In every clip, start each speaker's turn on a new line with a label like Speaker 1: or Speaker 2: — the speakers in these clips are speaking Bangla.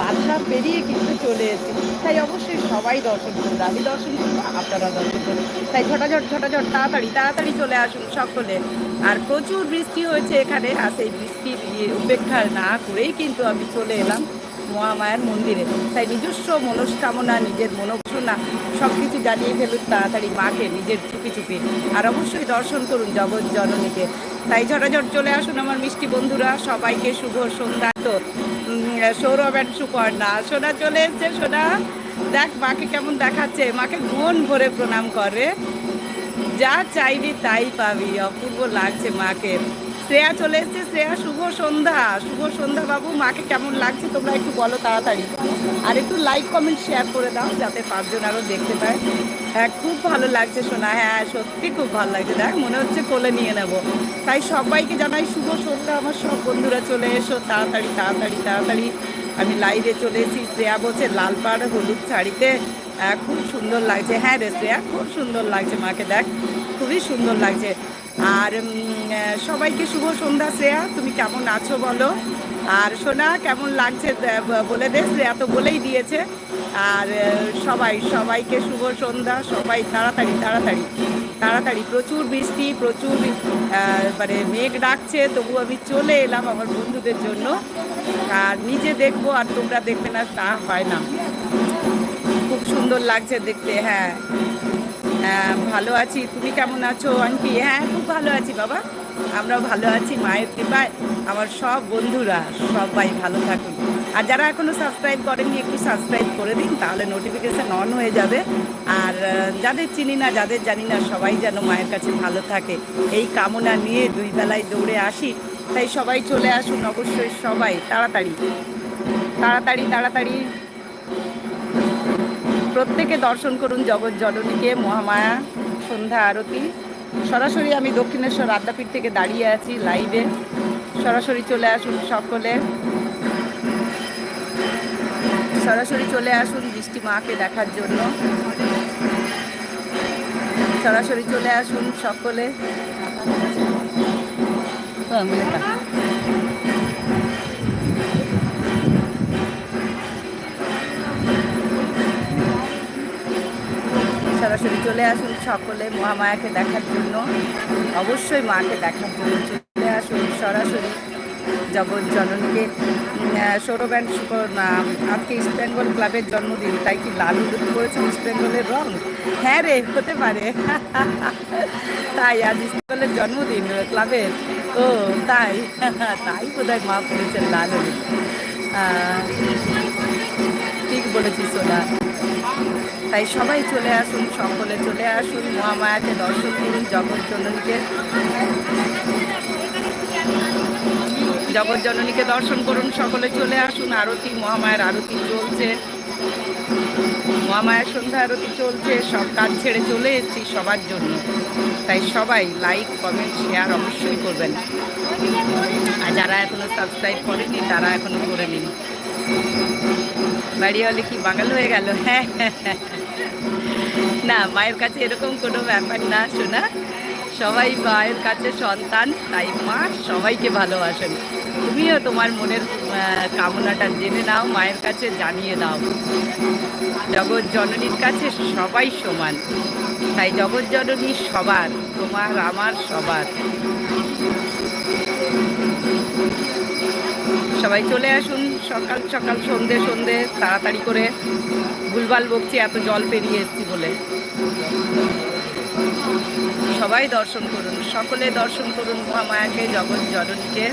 Speaker 1: বাধা পেরিয়ে কিন্তু চলে এসেছি। তাই অবশ্যই সবাই দর্শন করুন, আমি দর্শন করব, আপনারা দর্শন করুন। তাই ঝটাঝট ঝটাঝট, তাড়াতাড়ি তাড়াতাড়ি চলে আসুন সকলে। আর প্রচুর বৃষ্টি হয়েছে এখানে, আর সেই বৃষ্টির উপেক্ষা না করেই কিন্তু আমি চলে এলাম মহামায়ার মন্দিরে। তাই নিজস্ব মনস্কামনা, নিজের মনোবাসনা সব কিছু জানিয়ে ফেলুন, তাড়াতাড়ি মাকে নিজের চুপি চুপি। আর অবশ্যই দর্শন করুন জগৎ জননীকে। তাই ঝটাঝট চলে আসুন আমার মিষ্টি বন্ধুরা, সবাইকে শুভ সন্ধ্যা। তো সৌরভ অ্যান্ড সুপর্ণা। সোনা চলে এসছে, সোনা, দেখ মাকে কেমন দেখাচ্ছে। মাকে মন ভরে প্রণাম করে। যা চাইবি তাই পাবি, অপূর্ব লাগছে মাকে। শ্রেয়া চলে এসছে। শ্রেয়া শুভ সন্ধ্যা। শুভ সন্ধ্যা বাবু মাকে কেমন লাগছে তোমরা একটু বলো তাড়াতাড়ি। আর একটু লাইক কমেন্ট শেয়ার করে দাও যাতে পাঁচজন আরও দেখতে পায়। হ্যাঁ খুব ভালো লাগছে শোনা হ্যাঁ সত্যি খুব ভালো লাগছে। দেখ মনে হচ্ছে কোলে নিয়ে নেব। তাই সবাইকে জানাই শুভ সন্ধ্যা। আমার সব বন্ধুরা চলে এসো। তাড়াতাড়ি তাড়াতাড়ি তাড়াতাড়ি। আমি লাইভে চলে এসেছি। শ্রেয়া বলছে লাল পাড় হলুদ শাড়িতে। আহ, খুব সুন্দর লাগছে। হ্যাঁ রে শ্রেয়া খুব সুন্দর লাগছে মাকে দেখ। খুবই সুন্দর লাগছে। আর সবাইকে শুভ সন্ধ্যা শ্রেয়া, তুমি কেমন আছো বলো? আর সোনা, কেমন লাগছে বলে দে, শ্রেয়া তো বলেই দিয়েছে। আর সবাই, সবাইকে শুভ সন্ধ্যা, সবাই তাড়াতাড়ি তাড়াতাড়ি তাড়াতাড়ি। প্রচুর বৃষ্টি, প্রচুর মানে মেঘ ডাকছে তবু আমি চলে এলাম আমার বন্ধুদের জন্য। আর নিজে দেখব, আর তোমরা দেখবে না, তা হয় না। খুব সুন্দর লাগছে দেখতে হ্যাঁ। ভালো আছি। তুমি কেমন আছো? আন্টি? হ্যাঁ খুব ভালো আছি বাবা। আমরাও ভালো আছি, মায়ের কৃপায়। আমার সব বন্ধুরা সবাই ভালো থাকুন। আর যারা এখনও সাবস্ক্রাইব করেননি, একটু সাবস্ক্রাইব করে দিন, তাহলে নোটিফিকেশান অন হয়ে যাবে। আর যাদের চিনি না, যাদের জানি না, সবাই যেন মায়ের কাছে ভালো থাকে। এই কামনা নিয়ে দুই বেলায় দৌড়ে আসি। তাই সবাই চলে আসুন অবশ্যই সবাই। তাড়াতাড়ি। তাড়াতাড়ি তাড়াতাড়ি। প্রত্যেকে দর্শন করুন জগৎ জননীকে, মহামায়া, সন্ধ্যা আরতি। সরাসরি আমি দক্ষিণেশ্বর আদ্যাপীঠ থেকে দাঁড়িয়ে আছি লাইভে। সরাসরি চলে আসুন সকলে। সরাসরি চলে আসুন বৃষ্টি মাকে দেখার জন্য। সরাসরি চলে আসুন সকলে। সরাসরি চলে আসুন সকলে মহামায়াকে দেখার জন্য। অবশ্যই মাকে দেখার জন্য চলে আসুন সরাসরি। জগৎ জননীকে সৌরভ অ্যান্ড আজকে ইস্ট বেঙ্গল ক্লাবের জন্মদিন, তাই কি লাল হলুদ করেছেন ইস্ট বেঙ্গলের রং? হ্যাঁ রে, হতে পারে। তাই আজ ইস্ট বেঙ্গলের জন্মদিন ক্লাবের ও, তাই। তাই বোধহয় মা পড়েছেন লাল। হলুদ ঠিক বলেছিস সোনা। তাই সবাই চলে আসুন, সকলে চলে আসুন, মহামায়াকে দর্শন করুন জগৎ জননীকে জগৎ দর্শন করুন, সকলে চলে আসুন, আরতি, মহামায়ার আরতি চলছে। মহামায়ার সন্ধ্যা আরতি চলছে, সব কাজ ছেড়ে চলে এসেছি সবার জন্য। তাই সবাই লাইক কমেন্ট শেয়ার অবশ্যই করবেন। আর যারা এখনও সাবস্ক্রাইব করেনি, তারা এখনও করে নিন। বাড়িওয়ালি কি বাঙাল হয়ে গেল? হ্যাঁ হ্যাঁ হ্যাঁ। না, মায়ের কাছে এরকম কোনো ব্যাপার না শোনা সবাই মায়ের কাছে সন্তান, তাই মা সবাইকে ভালোবাসেন। তুমিও তোমার মনের কামনাটা জেনে নাও, মায়ের কাছে জানিয়ে দাও। জগৎ জননীর কাছে সবাই সমান। তাই জগৎ জননী সবার, তোমার আমার সবার। সবাই চলে আসুন সকাল সকাল সন্ধে সন্ধে, তাড়াতাড়ি করে। ভুলভাল বকছি, এত জল পেরিয়ে এসছি বলে। সবাই দর্শন করুন, সকলে দর্শন করুন মহামায়াকে, জগৎ জননীকে।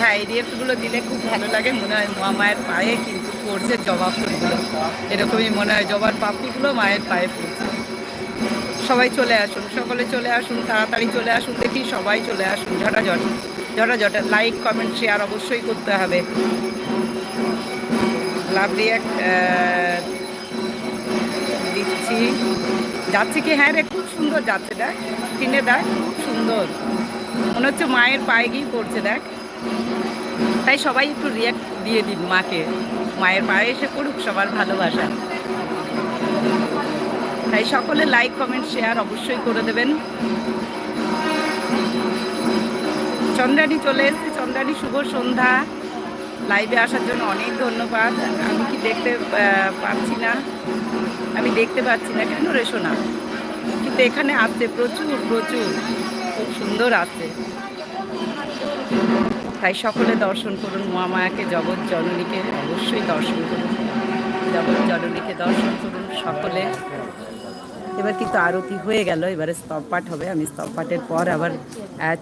Speaker 1: হ্যাঁ এই রিয়েক্টগুলো দিলে খুব ভালো লাগে, মনে হয় মহামায়ের পায়ে কিন্তু পড়ছে জবা ফুলগুলো। এরকমই মনে হয় জবার পাপড়িগুলো মায়ের পায়ে পড়ছে। সবাই চলে আসুন, সকলে চলে আসুন, তাড়াতাড়ি চলে আসুন, দেখি সবাই চলে আসুন, ঝটাঝট ঝটাঝট লাইক কমেন্ট শেয়ার অবশ্যই করতে হবে। লাভ রিয়াক্ট দিচ্ছি। যাচ্ছে কি? হ্যাঁ রে, খুব সুন্দর যাচ্ছে, দেখ। স্ক্রিনে দেখ, খুব সুন্দর। মনে হচ্ছে মায়ের পায়ে গিয়ে পড়ছে, দেখ। তাই সবাই একটু রিয়াক্ট দিয়ে দিন মাকে। মায়ের পায়ে এসে পড়ুক, সবার ভালোবাসা। তাই সকলে লাইক কমেন্ট শেয়ার অবশ্যই করে দেবেন। চন্দ্রানী চলে এসেছে, চন্দ্রানী শুভ সন্ধ্যা। লাইভে আসার জন্য অনেক ধন্যবাদ। আমি কি দেখতে পাচ্ছি না? আমি দেখতে পাচ্ছি না কেন রে শোনা কিন্তু এখানে আসছে প্রচুর প্রচুর। খুব সুন্দর আছে তাই সকলে দর্শন করুন, মহামায়াকে, জগৎ জননীকে অবশ্যই দর্শন করুন। জগৎ জননীকে দর্শন করুন সকলে। এবার কিন্তু আরতি হয়ে গেল, এবারে স্তব পাঠ হবে। আমি স্তব পাঠের পর আবার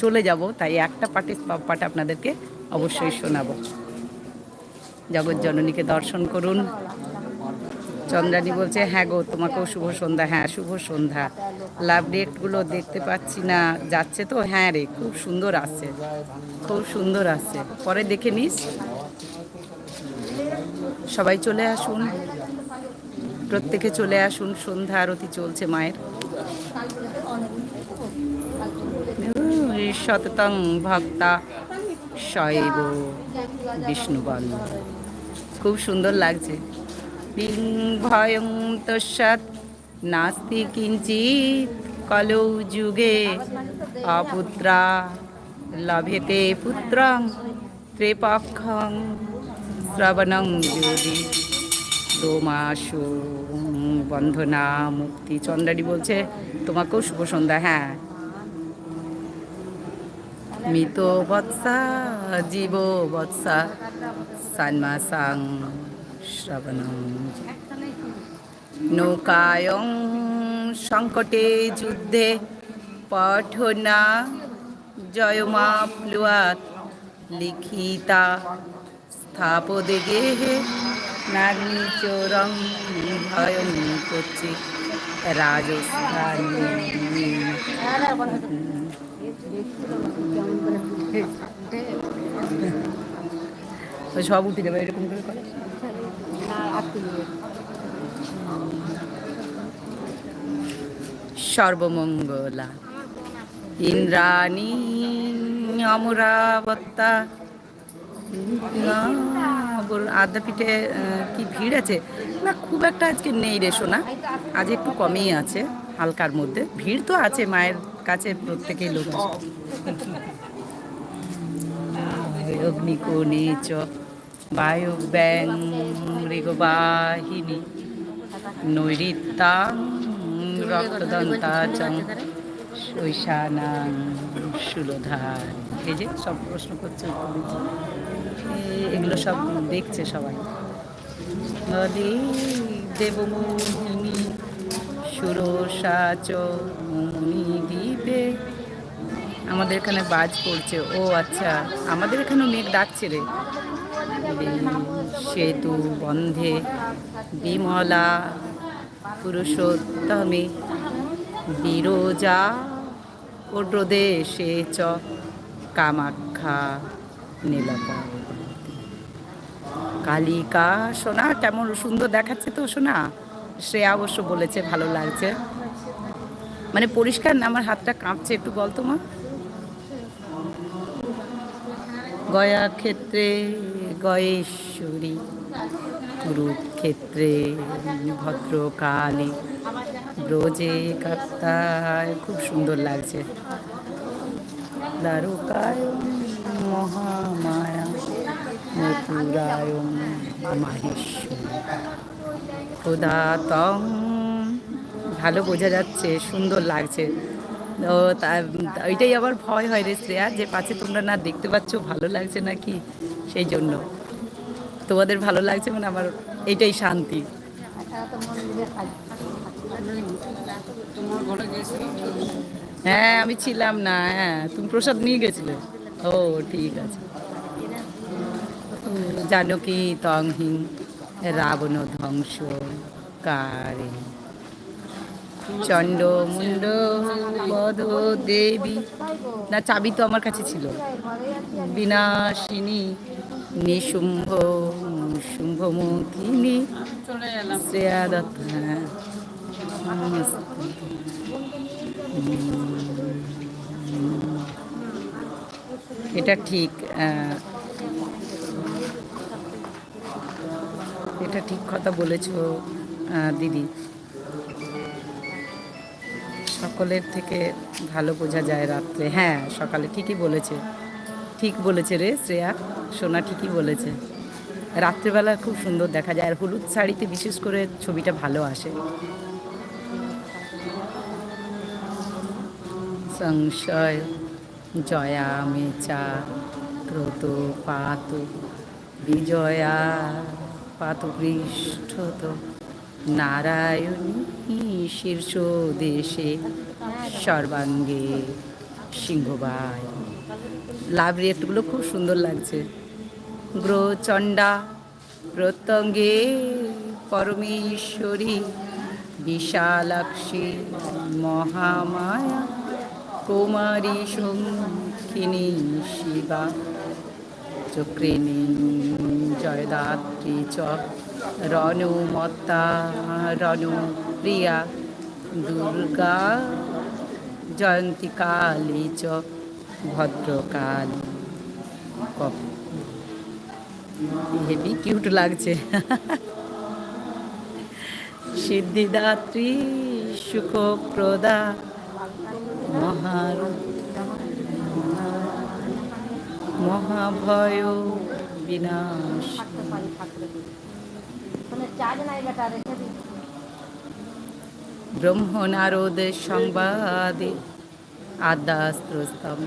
Speaker 1: চলে যাব। তাই একটা পাঠে স্তব পাঠ আপনাদেরকে অবশ্যই শোনাবো। জগৎ জননীকে দর্শন করুন। চন্দ্রানী বলছে হ্যাঁ গো, তোমাকেও শুভ সন্ধ্যা। হ্যাঁ শুভ সন্ধ্যা। লাভ ডেটগুলো দেখতে পাচ্ছি না। যাচ্ছে তো? হ্যাঁ রে, খুব সুন্দর আসছে। খুব সুন্দর আসছে। পরে দেখে নিস। সবাই চলে আসুন। প্রত্যেকে চলে আসুন। সন্ধ্যা আরতি চলছে মায়ের। শততং ভক্তা শৈব বিষ্ণুবল খুব সুন্দর লাগছে। বিং ভয়ং তস্যাৎ নাস্তি কিঞ্চিৎ কলৌ যুগে। অপুত্রা, লভেতে পুত্রং, ত্রিপক্ষং, শ্রবণং যদি দোমাসু বন্ধনা মুক্তি। চন্দ্রাডি বলছে, তোমাকেও শুভ সন্ধ্যা। হ্যাঁ। মৃত বৎসা, জীব বৎসা, সান্মাসাং শ্রবণং নৌকায়ং সংকটে যুদ্ধে পঠনা জয়মা প্লুয়াত লিখিতা স্থাপদে গেহে নাগ্নিচোরং ভয়ং করছে রাজস্থান। সব উঠে যাবে এরকম করে সর্বমঙ্গলা। ইন্দ্রাণী অমরাবত্তা আদ্যাপীঠে কি ভিড় আছে? না, খুব একটা আজকে নেই রে, সোনা। আজ একটু কমই আছে। হালকার মধ্যে। ভিড় তো আছে, মায়ের কাছে প্রত্যেকেই লোক অগ্নিকোণে চ বায়ু ব্যাং, মৃগবাহিনী নৈরিত্যাং রক্তদন্তা চং, শৈশানাং সুলোধার এই যে সব প্রশ্ন করছে। এগুলো সব দেখছে সবাই। নদী, দেবমোহিনী সুরসাচ মুনি দ্বীপে আমাদের এখানে বাজ পড়ছে। ও আচ্ছা আমাদের এখানেও মেঘ ডাকছে রে। সেতু বন্ধে বিমলা পুরুষোত্তমে বিরোজা ওড্রদেশে চ কামাখ্যা নীলপর্বতী কালিকা, সোনা, কেমন সুন্দর দেখাচ্ছে তো সোনা। শ্রেয়া অবশ্য বলেছে, ভালো লাগছে। মানে পরিষ্কার না, আমার হাতটা কাঁপছে, একটু বলতো মা। গয়া ক্ষেত্রে গয়েশ্বরী, কুরুক্ষেত্রে ভদ্রকালী, ব্রজে কাপ্তায় খুব সুন্দর লাগছে। দ্বারকায় মহামায়া মাহেশ্বরী ক্ষুধাতং ভালো বোঝা যাচ্ছে, সুন্দর লাগছে। ও তা, ওইটাই আবার ভয় হয় রে শ্রেয়া, যে পাছে তোমরা না দেখতে পাচ্ছ, ভালো লাগছে নাকি? সেই জন্য। তোমাদের ভালো লাগছে মানে আমার এইটাই শান্তি। হ্যাঁ আমি ছিলাম না হ্যাঁ। তুমি প্রসাদ নিয়ে গেছিলে? ও, ঠিক আছে। জানকী তংহিং রাবণ ধ্বংস কারে চণ্ড মুন্ড বধ দেবী না চাবি তো আমার কাছে ছিল বিনাশিনী নিশুম্ভ শুম্ভমুখিনী শ্রেয়া দত্ত হ্যাঁ এটা ঠিক এটা ঠিক কথা বলেছ দিদি। সকলের থেকে ভালো বোঝা যায় রাত্রে। হ্যাঁ সকালে ঠিকই বলেছে। ঠিক বলেছে রে শ্রেয়া। সোনা ঠিকই বলেছে। রাত্রেবেলা খুব সুন্দর দেখা যায়। আর হলুদ শাড়িতে বিশেষ করে ছবিটা ভালো আসে। সংশয়, জয়া মেচা ক্রত পাত, বিজয়া। পাত পৃষ্ঠত নারায়ণী শীর্ষ দেশে সর্বাঙ্গে সিংহবাই লাভ রিয়েক্টগুলো খুব সুন্দর লাগছে। গ্রচণ্ডা প্রত্যঙ্গে পরমেশ্বরী, বিশালাক্ষী, মহামায়া, কুমারী, শঙ্খিনী, শিবা, চক্রিণী জয়দাত্রী চ রণমত্তা রণপ্রিয়া দুর্গা জয়ন্তী কালী চ ভদ্রকালী কপ কিউট লাগছে। সিদ্ধিদাত্রী, সুখপ্রদা, মহার মহাভয় বিনাশ। ব্রহ্ম নারদ সংবাদে আদাস্ত্রস্তম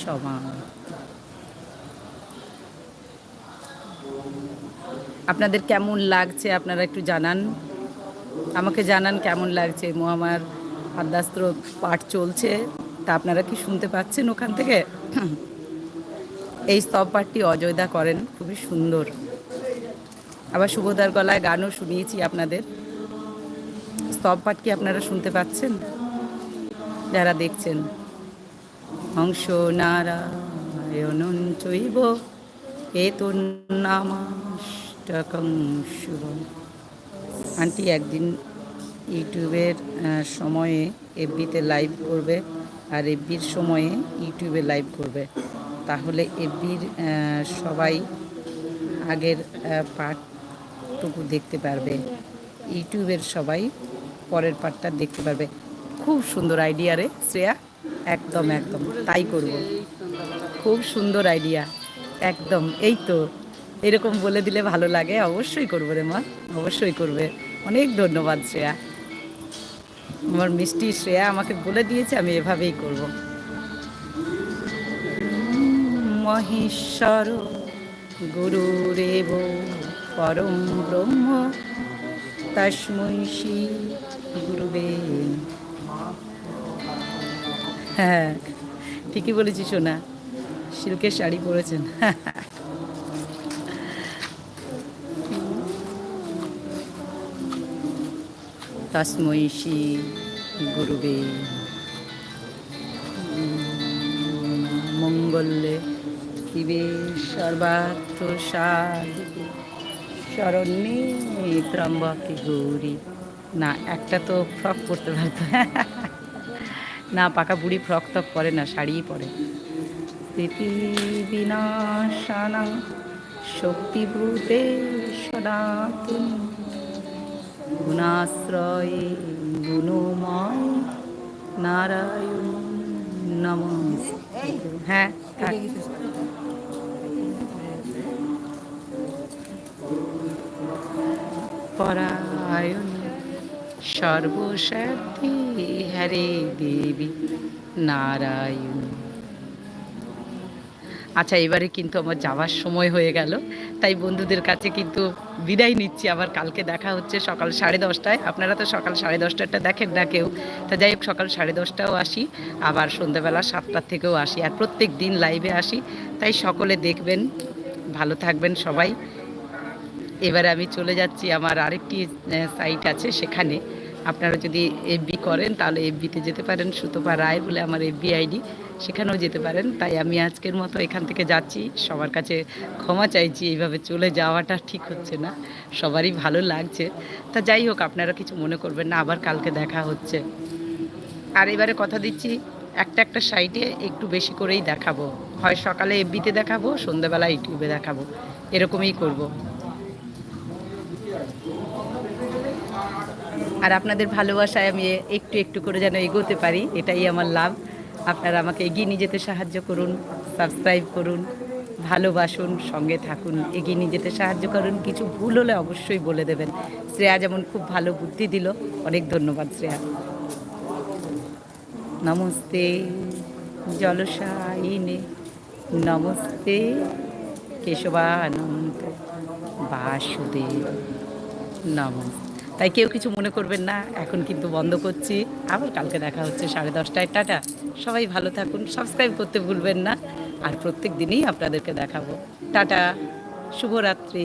Speaker 1: সমান আপনাদের কেমন লাগছে আপনারা একটু জানান। আমাকে জানান কেমন লাগছে মহামার আদ্যাস্ত্র পাঠ চলছে। তা আপনারা কি শুনতে পাচ্ছেন ওখান থেকে? এই স্তব পাঠটি অজয়দা করেন। খুবই সুন্দর। আবার শুভদার গলায় গানও শুনিয়েছি আপনাদের। স্তব পাঠ কি আপনারা শুনতে পাচ্ছেন? যারা দেখছেন। হংস নারায়ণ চৈব এতো নামাষ্টকং আন্টি একদিন ইউটিউবের সময়ে এফবিতে লাইভ করবে আর এফবির সময়ে ইউটিউবে লাইভ করবে। তাহলে এফবির সবাই আগের পার্টটুকু দেখতে পারবে। ইউটিউবের সবাই পরের পার্টটা দেখতে পারবে। খুব সুন্দর আইডিয়া রে শ্রেয়া। একদম একদম। তাই করব। খুব সুন্দর আইডিয়া একদম। এই তো। এরকম বলে দিলে ভালো লাগে। অবশ্যই করব রে মা। অবশ্যই করবে। অনেক ধন্যবাদ শ্রেয়া। আমার মিষ্টি শ্রেয়া আমাকে বলে দিয়েছে, আমি এভাবেই করব। মহেশ্বর গুরুরেব পরম ব্রহ্ম, তস্মৈ শ্রী গুরুবে হ্যাঁ ঠিকই বলেছি সোনা, সিল্কের শাড়ি পরেছেন। তস্মৈ শ্রী গুরুবে মঙ্গলে শিবে সর্বার্থ সাধিকে শরণ্যে ত্রম্বকে গৌরী। না একটা তো ফ্রক পরতে পারতো। না পাকা বুড়ি ফ্রক তো পরে না শাড়িই পরে। বিনাশানা শক্তিভূতে সনাতন গুণাশ্রয়ে গুণময় নারায়ণ নমস্তে। হ্যাঁ। পরায়ণ সর্বশক্তি হরে দেবী নারায়ণ আচ্ছা এবারে কিন্তু আমার যাওয়ার সময় হয়ে গেল। তাই বন্ধুদের কাছে কিন্তু বিদায় নিচ্ছি। আবার কালকে দেখা হচ্ছে সকাল সাড়ে দশটায়। আপনারা তো সকাল সাড়ে দশটাটা দেখেন না কেউ। তা যাই হোক, সকাল সাড়ে দশটাও আসি। আবার সন্ধ্যাবেলা সাতটার থেকেও আসি। আর প্রত্যেক দিন লাইভে আসি। তাই সকলে দেখবেন, ভালো থাকবেন সবাই। এবারে আমি চলে যাচ্ছি। আমার আরেকটি সাইট আছে সেখানে। আপনারা যদি এফবি করেন, তাহলে এফবিতে যেতে পারেন। সুতপা রায় বলে আমার এফবি আইডি সেখানেও যেতে পারেন। তাই আমি আজকের মতো এখান থেকে যাচ্ছি। সবার কাছে ক্ষমা চাইছি, এইভাবে চলে যাওয়াটা ঠিক হচ্ছে না। সবারই ভালো লাগছে। তা যাই হোক, আপনারা কিছু মনে করবেন না, আবার কালকে দেখা হচ্ছে। আর এবারে কথা দিচ্ছি, একটা একটা সাইটে একটু বেশি করেই দেখাবো। হয় সকালে এফবিতে দেখাবো, সন্ধ্যাবেলা ইউটিউবে দেখাবো। এরকমই করব। আর আপনাদের ভালোবাসায় আমি একটু একটু করে যেন এগোতে পারি, এটাই আমার লাভ। আপনারা আমাকে এগিয়ে নিয়ে যেতে সাহায্য করুন সাবস্ক্রাইব করুন, ভালোবাসুন, সঙ্গে থাকুন, এগিয়ে নিয়ে যেতে সাহায্য করুন। কিছু ভুল হলে অবশ্যই বলে দেবেন। শ্রেয়া যেমন খুব ভালো বুদ্ধি দিল, অনেক ধন্যবাদ শ্রেয়া। নমস্তে জলসাইনে নমস্তে, কেশবানন্দ বাসুদেব। নমস্তে। তাই কেউ কিছু মনে করবেন না, এখন কিন্তু বন্ধ করছি। আবার কালকে দেখা হচ্ছে সাড়ে দশটায়, টাটা। সবাই ভালো থাকুন সাবস্ক্রাইব করতে ভুলবেন না। আর প্রত্যেক দিনই আপনাদেরকে দেখাবো। টাটা, শুভরাত্রি।